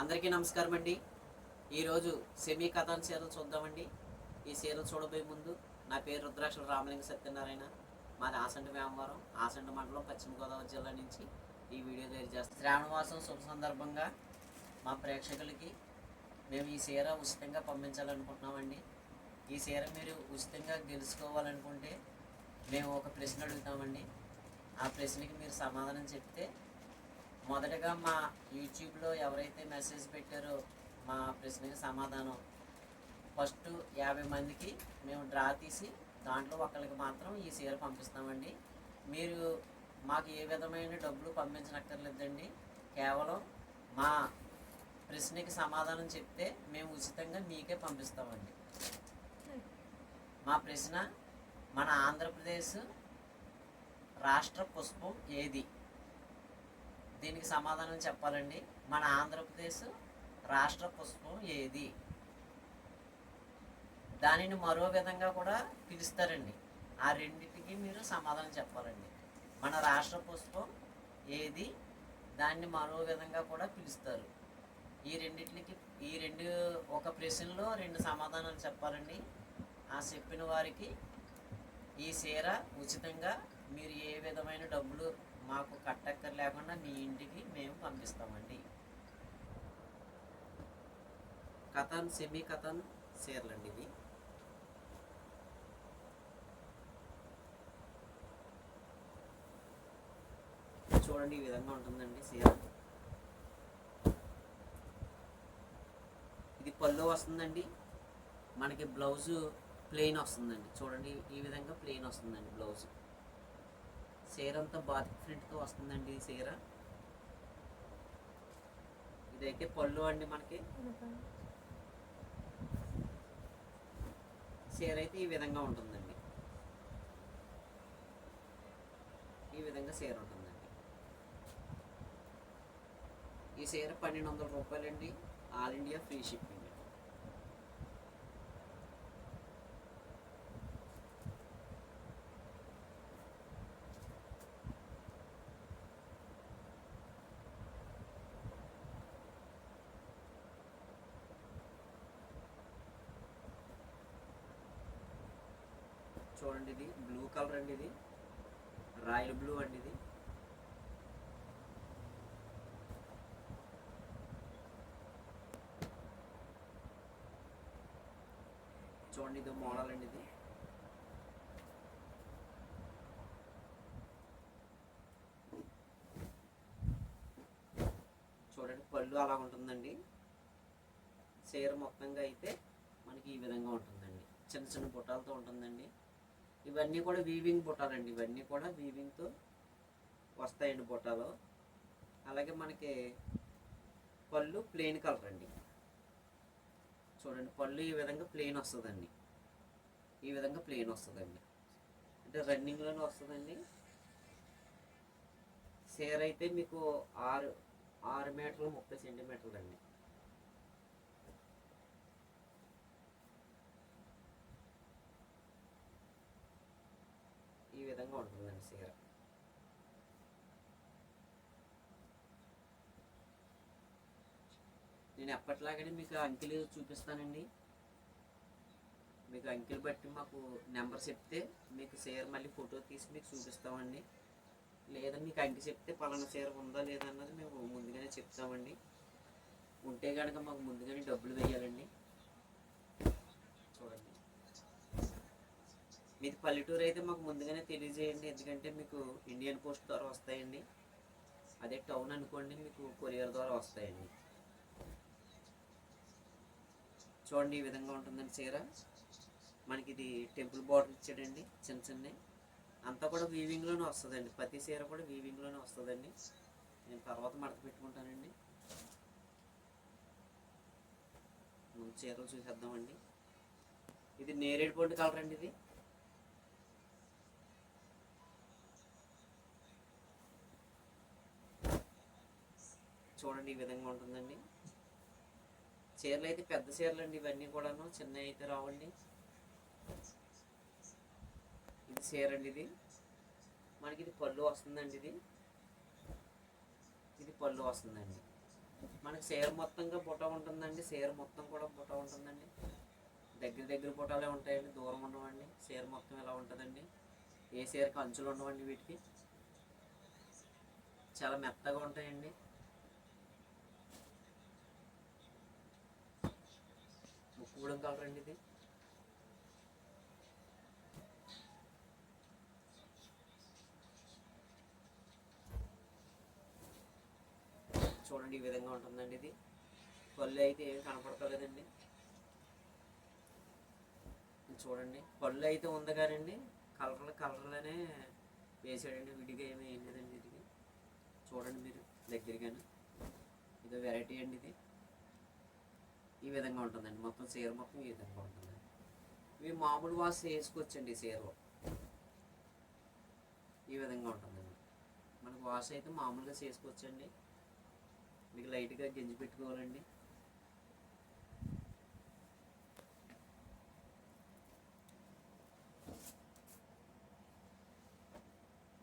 అందరికీ నమస్కారం అండి. ఈరోజు సెమీ కథాన్ సీరియల్ చూద్దామండి. ఈ సీరియల్ చూడబోయే ముందు నా పేరు రుద్రాక్షల రామలింగ సత్యనారాయణ. మాది ఆసండ వ్యామవరం ఆసండ మండలం పశ్చిమ గోదావరి జిల్లా నుంచి ఈ వీడియో తయారు చేస్తాం. శ్రావణవాసం శుభ సందర్భంగా మా ప్రేక్షకులకి మేము ఈ సీర ఉచితంగా పంపించాలనుకుంటున్నామండి. ఈ సీర మీరు ఉచితంగా గెలుచుకోవాలనుకుంటే మేము ఒక ప్రశ్న అడుగుతామండి. ఆ ప్రశ్నకి మీరు సమాధానం చెప్తే మొదటగా మా యూట్యూబ్లో ఎవరైతే మెసేజ్ పెట్టారో మా ప్రశ్నకి సమాధానం. ఫస్ట్ యాభై మందికి మేము డ్రా తీసి దాంట్లో ఒకరికి మాత్రం ఈ చీర పంపిస్తామండి. మీరు మాకు ఏ విధమైన డబ్బులు పంపించనక్కర్లేదండి. కేవలం మా ప్రశ్నకి సమాధానం చెప్తే మేము ఉచితంగా మీకే పంపిస్తామండి. మా ప్రశ్న మన ఆంధ్రప్రదేశ్ రాష్ట్ర పుష్పం ఏది? దీనికి సమాధానం చెప్పాలండి. మన ఆంధ్రప్రదేశ్ రాష్ట్ర పుష్పం ఏది? దానిని మరో విధంగా కూడా పిలుస్తారండి. ఆ రెండింటికి మీరు సమాధానం చెప్పాలండి. మన రాష్ట్ర పుష్పం ఏది? దాన్ని మరో విధంగా కూడా పిలుస్తారు. ఈ రెండింటికి ఈ రెండు ఒక ప్రశ్నలో రెండు సమాధానాలు చెప్పాలండి. ఆ చెప్పిన వారికి ఈ చీర ఉచితంగా మీరు ఏ విధమైన డబ్బులు మాకు కట్టక్కర్ లేకుండా మీ ఇంటికి మేము పంపిస్తామండి. కథన్ సెమీ కథన్ చీరలండి ఇవి. చూడండి ఈ విధంగా ఉంటుందండి చీర ఇది పళ్ళు వస్తుందండి. మనకి బ్లౌజు ప్లెయిన్ వస్తుందండి. చూడండి ఈ విధంగా ప్లెయిన్ వస్తుందండి బ్లౌజ్. చీర అంతా బాతిక్ ప్రింట్తో వస్తుందండి ఈ చీర. ఇదైతే పళ్ళు అండి మనకి. చీర అయితే ఈ విధంగా ఉంటుందండి. ఈ విధంగా చీర ఉంటుందండి. ఈ చీర పన్నెండు వందల రూపాయలండి. All India free shipping. చూడండి ఇది బ్లూ కలర్ అండి ఇది రాయల్ బ్లూ అండి ఇది చూడండి ఇది మోడల్ అండి ఇది చూడండి పళ్ళు అలా ఉంటుందండి. చీర మొత్తంగా అయితే మనకి ఈ విధంగా ఉంటుందండి. చిన్న చిన్న బుట్టాలతో ఉంటుందండి. ఇవన్నీ కూడా వీవింగ్ బుట్టాలండి. ఇవన్నీ కూడా వీవింగ్తో వస్తాయండి బుట్టాలు. అలాగే మనకి పళ్ళు ప్లెయిన్ కలర్ అండి. చూడండి పళ్ళు ఈ విధంగా ప్లెయిన్ వస్తుందండి. ఈ విధంగా ప్లెయిన్ వస్తుందండి. అంటే రన్నింగ్లోనే వస్తుందండి. సేర్ అయితే మీకు ఆరు ఆరు మీటర్లు ముప్పై సెంటీమీటర్లు అండి ఈ విధంగా ఉంటుందండి చీర నేను ఎప్పటిలాగానే మీకు అంకెలు చూపిస్తానండి. మీకు అంకెలు బట్టి మాకు నెంబర్ చెప్తే మీకు చీర మళ్ళీ ఫోటో తీసి మీకు చూపిస్తామండి. లేదా మీకు అంకె చెప్తే పలానా చీర ఉందా లేదా అన్నది మేము ముందుగానే చెప్తామండి. ఉంటే కనుక మాకు ముందుగానే డబ్బులు వేయాలండి. చూడండి. మీది పల్లెటూరు అయితే మాకు ముందుగానే తెలియజేయండి. ఎందుకంటే మీకు ఇండియన్ పోస్ట్ ద్వారా వస్తాయండి. అదే టౌన్ అనుకోండి మీకు కొరియర్ ద్వారా వస్తాయండి. చూడండి ఈ విధంగా ఉంటుందండి చీర. మనకి ఇది టెంపుల్ బార్డర్ ఇచ్చాడండి చిన్న చిన్న అంతా కూడా వీవింగ్లోనే వస్తుందండి. ప్రతి చీర కూడా వీవింగ్లోనే వస్తుందండి. నేను తర్వాత మడత పెట్టుకుంటానండి. ముందు చీరలు చూసేద్దామండి. ఇది నేరేడు పండు కలర్ అండి ఇది చూడండి ఈ విధంగా ఉంటుందండి. చీరలు అయితే పెద్ద చీరలు అండి ఇవన్నీ కూడాను చిన్న అయితే రావండి. ఇది చీర అండి ఇది. మనకి ఇది పళ్ళు వస్తుందండి ఇది. ఇది పళ్ళు వస్తుందండి. మనకి చీర మొత్తంగా బుట్ట ఉంటుందండి చీర మొత్తం కూడా బుట్ట ఉంటుందండి. దగ్గర దగ్గర బుట్టాలే ఉంటాయండి దూరం ఉండవండి. చీర మొత్తం ఇలా ఉంటుందండి. ఏ సేరకి అంచులు ఉండవండి వీటికి. చాలా మెత్తగా ఉంటాయండి. ముక్కుగూడెం కలర్ అండి ఇది. చూడండి ఈ విధంగా ఉంటుందండి ఇది. పళ్ళు అయితే ఏమి కనపడతలేదండి. చూడండి. పళ్ళు అయితే ఉంది కానండి. కలర్లు కలర్లోనే వేసాడండి. విడిగా ఏమీ వేయలేదండి ఇది. చూడండి మీరు దగ్గరగానే. ఇది వెరైటీ అండి ఇది. ఈ విధంగా ఉంటుందండి. మొత్తం చీర మొత్తం ఈ విధంగా ఉంటుందండి. ఇవి మామూలు వాష్ వేసుకోవచ్చండి ఈ చీరలో. ఈ విధంగా ఉంటుందండి. మనకు వాష్ అయితే మామూలుగా చేసుకోవచ్చండి. మీకు లైట్గా గింజి పెట్టుకోవాలండి.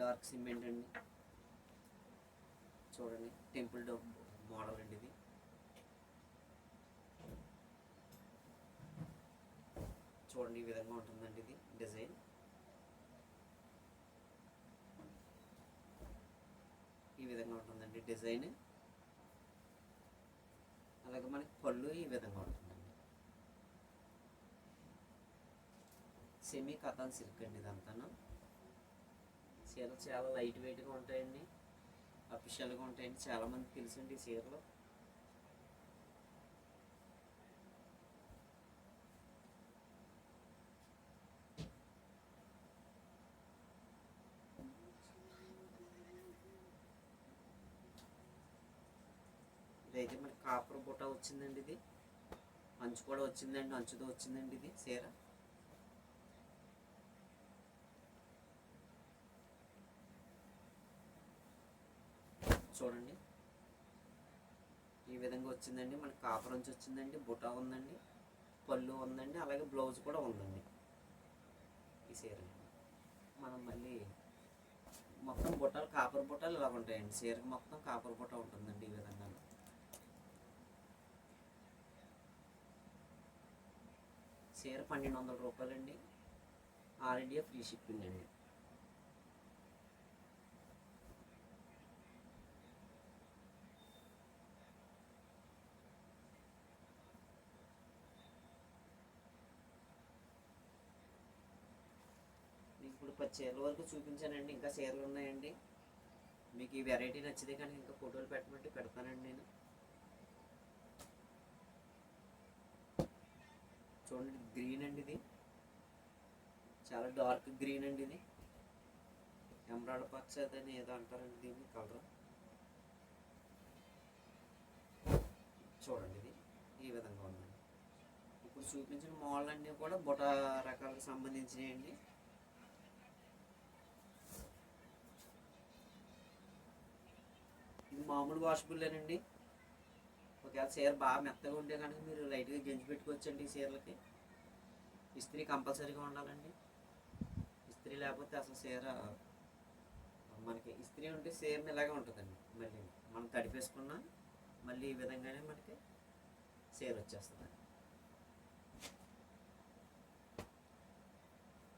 డార్క్ సిమెంట్ అండి చూడండి. టెంపుల్ డో మోడల్ అండి ఇది. చూడండి ఈ విధంగా ఉంటుందండి ఇది డిజైన్. ఈ విధంగా ఉంటుందండి డిజైన్. అలాగే మనకి పళ్ళు ఈ విధంగా ఉంటుందండి. సెమీ కథాన్ సిల్క్ అండి ఇదంతాను. చీరలు చాలా లైట్ వెయిట్గా ఉంటాయండి. అఫిషియల్గా ఉంటాయండి. చాలామంది తెలుసండి ఈ చీరలు ఇదైతే మనకి కాపర్ బుట్ట వచ్చిందండి ఇది. అంచు కూడా వచ్చిందండి అంచుతో వచ్చిందండి ఇది చీర. చూడండి. ఈ విధంగా వచ్చిందండి. మనకి కాపర్ నుంచి వచ్చిందండి బుట్ట ఉందండి పళ్ళు ఉందండి అలాగే బ్లౌజ్ కూడా ఉందండి ఈ చీర మనం మళ్ళీ మొత్తం బుట్టాలు కాపర్ బుట్టాలు ఇలా ఉంటాయండి. చీరకు మొత్తం కాపర్ బుట్ట ఉంటుందండి ఈ విధంగా. చీర పన్నెండు వందల రూపాయలండి ఆల్ ఇండియా ఫ్రీ షిప్పింగ్ అండి. మీకు ఇప్పుడు పది చీరల వరకు చూపించానండి ఇంకా చీరలు ఉన్నాయండి మీకు ఈ వెరైటీ నచ్చితే కానీ ఇంకా ఫోటోలు పెట్టమంటే పెడతానండి నేను. చూడండి గ్రీన్ అండి ఇది. చాలా డార్క్ గ్రీన్ అండి ఇది. ఎమరాల్డ్ పచ్చ అని ఏదో అంటారండి దీన్ని కలర్ చూడండి ఇది ఈ విధంగా ఉందండి. ఇప్పుడు చూపించిన మోడల్ అన్నీ కూడా బుట రకాలకు సంబంధించినవి అండి ఇది మామూలు వాషబుల్లేనండి ఒకవేళ చీర బాగా మెత్తగా ఉంటే కనుక మీరు లైట్గా గెంజి పెట్టుకోవచ్చండి ఈ చీరలకి. ఇస్త్రీ కంపల్సరీగా ఉండాలండి. ఇస్త్రీ లేకపోతే అసలు చీర మనకి ఇస్త్రీ ఉంటే సేమ్ ఇలాగే ఉంటుందండి మళ్ళీ. మనం తడిపేసుకున్నా మళ్ళీ ఈ విధంగానే మనకి చీర వచ్చేస్తుంది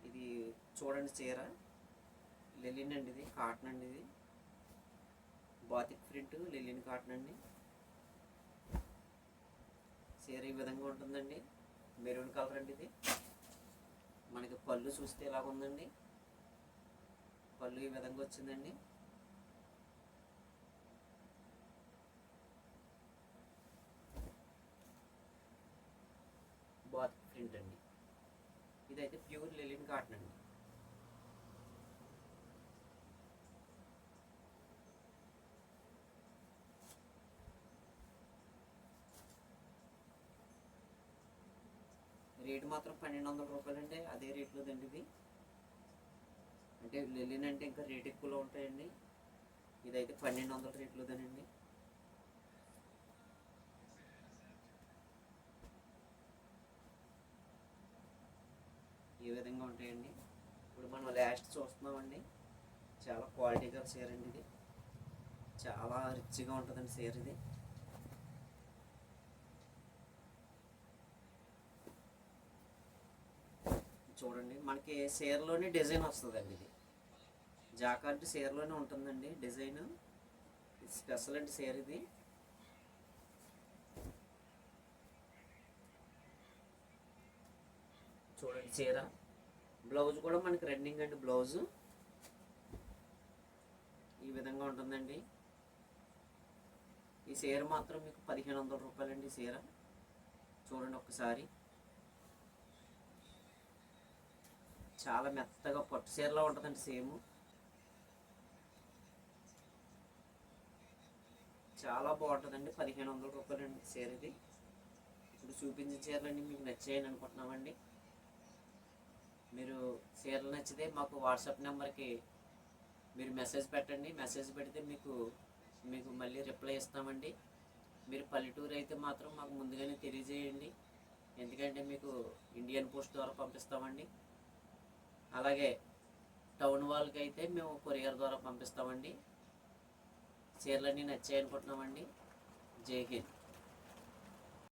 ఇది చూడండి చీర. లెలిన్ అండి ఇది కాటన్ అండి ఇది. బాతిక్ ప్రింట్ లెలిన్ కాటన్ అండి. చీర ఈ విధంగా ఉంటుందండి. మెరూన్ కలర్ అండి ఇది. మనకి పళ్ళు చూస్తే ఇలా ఉందండి. పళ్ళు ఈ విధంగా వచ్చిందండి. బాత్ ప్రింట్ అండి. ఇదైతే ప్యూర్ లెలిన్ కాటన్ అండి. రేటు మాత్రం పన్నెండు వందల రూపాయలండి అదే రేట్లో దండి ఇది. అంటే లెలిన్ అంటే ఇంకా రేట్ ఎక్కువలో ఉంటాయండి. ఇదైతే పన్నెండు వందల రేట్లోదేనండి. ఈ విధంగా ఉంటాయండి. ఇప్పుడు మనం లాస్ట్ చూస్తున్నామండి. చాలా క్వాలిటీగా చీర అండి ఇది. చాలా రిచ్గా ఉంటుందండి చీర ఇది. చూడండి. మనకి చీరలోనే డిజైన్ వస్తుందండి ఇది. జాకార్డ్ సీరలోనే ఉంటుందండి డిజైన్. స్పెషల్ అండి సేర్ ఇది. చూడండి చీర. బ్లౌజ్ కూడా మనకి రన్నింగ్ అండి బ్లౌజ్. ఈ విధంగా ఉంటుందండి. ఈ చీర మాత్రం మీకు పదిహేను వందల రూపాయలండి ఈ చీర చూడండి ఒక్కసారి. చాలా మెత్తగా పట్టు చీరలో ఉంటుందండి సేమ్. చాలా బాగుంటుందండి పదిహేను వందల రూపాయలండి చీర ఇది ఇప్పుడు చూపించిన చీరలన్నీ మీకు నచ్చాయని అనుకుంటున్నామండి. మీరు చీరలు నచ్చితే మాకు వాట్సాప్ నెంబర్కి మీరు మెసేజ్ పెట్టండి. మెసేజ్ పెడితే మీకు మీకు మళ్ళీ రిప్లై ఇస్తామండి. మీరు పల్లెటూరు అయితే మాత్రం మాకు ముందుగానే తెలియజేయండి. ఎందుకంటే మీకు ఇండియన్ పోస్ట్ ద్వారా పంపిస్తామండి. అలాగే టౌన్ వాళ్ళకి అయితే మేము కొరియర్ ద్వారా పంపిస్తామండి. చీరలన్నీ నచ్చాయి అనుకుంటున్నామండి. జై హింద్.